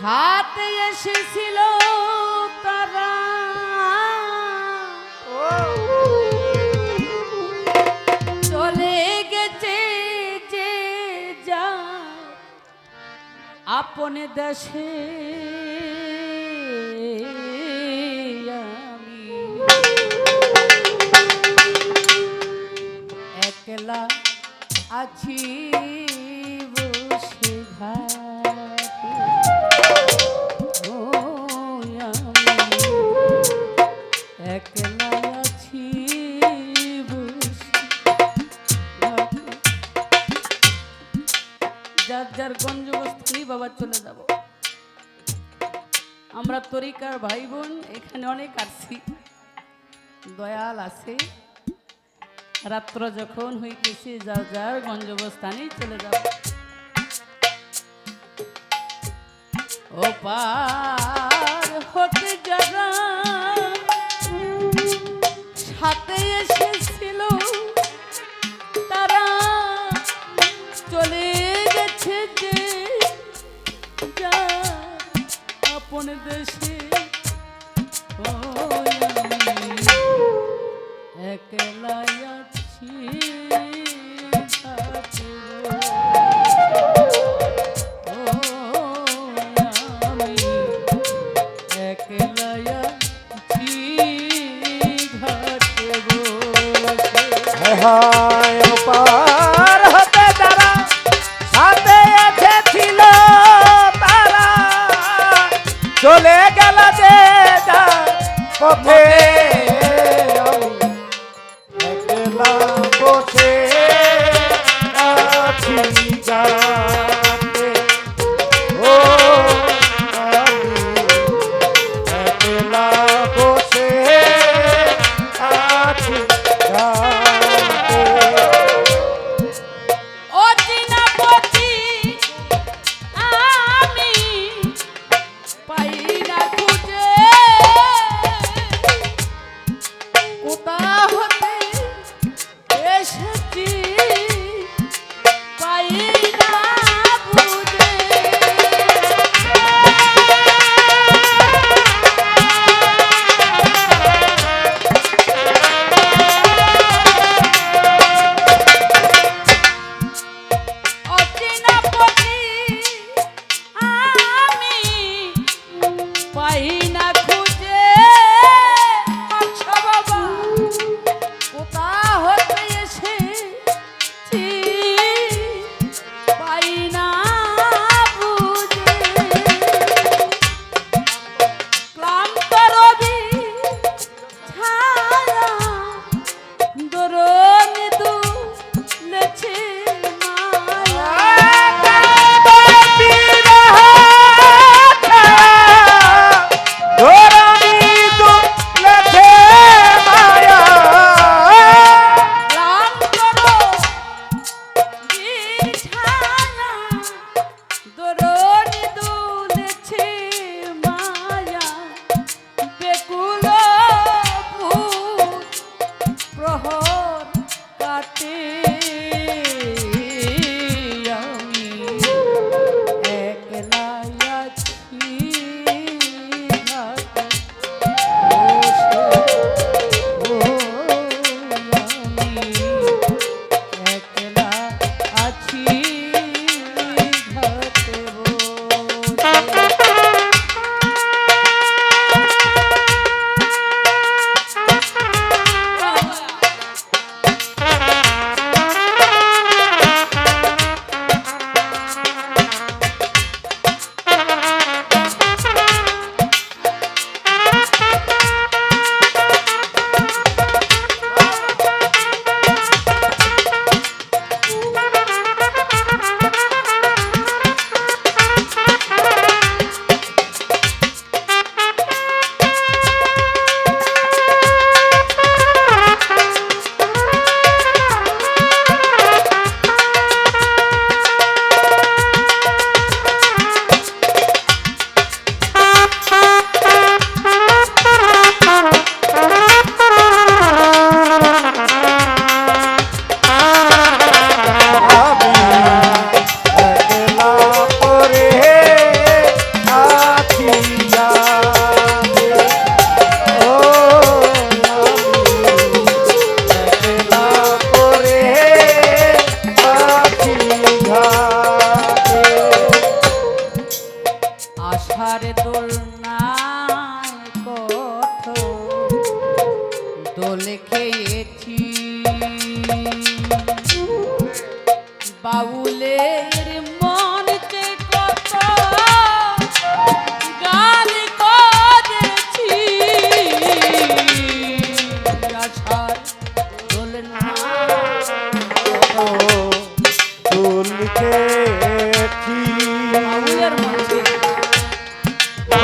সাথে এসেছিল তারা। চলে গেছে যে যা আপন দেশে। একলা আছি বসে ভাই যার যার গঞ্জবস্থানেই বাবা চলে যাব। আমরা তরিকার ভাই বোন এখানে অনেক আসছি দয়াল আছে। রাত্র যখন হইতেছি, যার যার গঞ্জবস্থানেই চলে যাব। ও পার হতে যারা সাথে এসে গোপন দেশে একলাই আছি।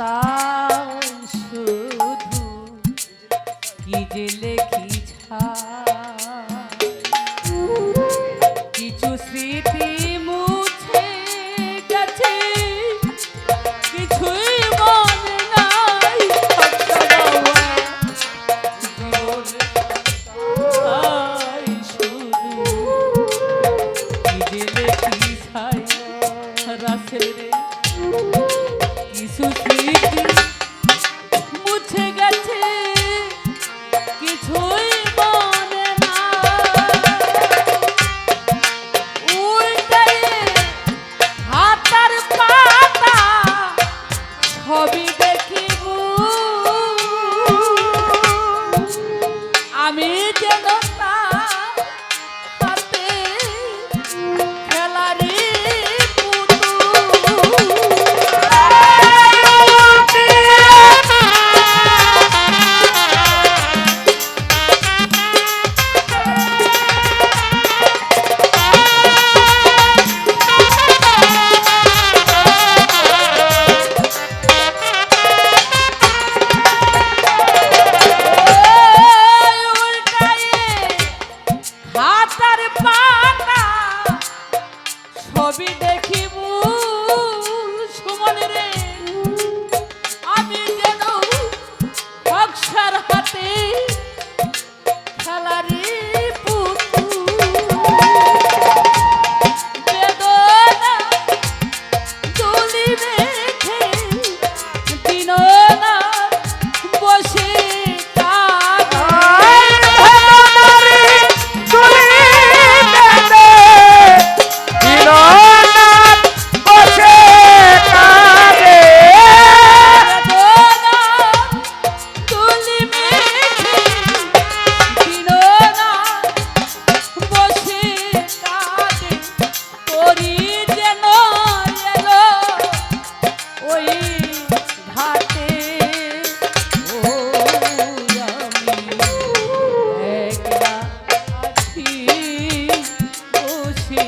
맛있겠다.